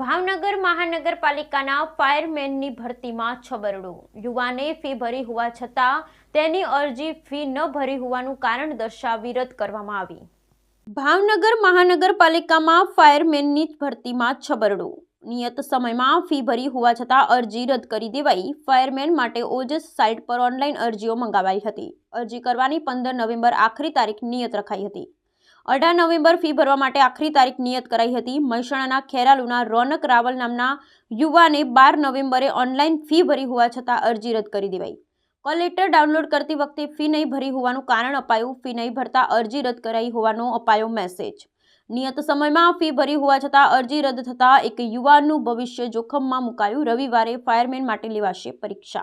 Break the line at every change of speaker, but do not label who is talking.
મહાનગરપાલિકાના ફાયરમેનની ભરતીમાં છબરડો. યુવાને ફી ભરી હોવા છતાં તેની અરજી ફી ન ભરી હોવાનું કારણ દર્શાવી રદ કરવામાં આવી. ભાવનગર મહાનગરપાલિકામાં ફાયરમેનની ભરતીમાં છબરડો. નિયત સમયમાં ફી ભરી હોવા છતાં અરજી રદ કરી દેવાઈ ફાયરમેન માટે ઓજસ સાઇટ પર ઓનલાઈન અરજીઓ મંગાવાઈ હતી. અરજી કરવાની પંદર નવેમ્બર આખરી તારીખ નિયત રખાઈ હતી. અઢાર નવેમ્બર ફી ભરવા માટે આખરી તારીખ નિયત કરાઈ હતી. મહેસાણાના ખેરાલુના રોનક રાવલ નામના યુવાને બાર નવેમ્બરે ઓનલાઈન ફી ભરી હોવા છતાં અરજી રદ કરી દેવાઈ. કોલ લેટર ડાઉનલોડ કરતી વખતે ફી નહીં ભરી હોવાનું કારણ અપાયું. ફી નહીં ભરતા અરજી રદ કરાઈ હોવાનો અપાયો મેસેજ. નિયત સમયમાં ફી ભરી હોવા છતાં અરજી રદ થતાં એક યુવાનનું ભવિષ્ય જોખમમાં મુકાયું. રવિવારે ફાયરમેન માટે લેવાશે પરીક્ષા.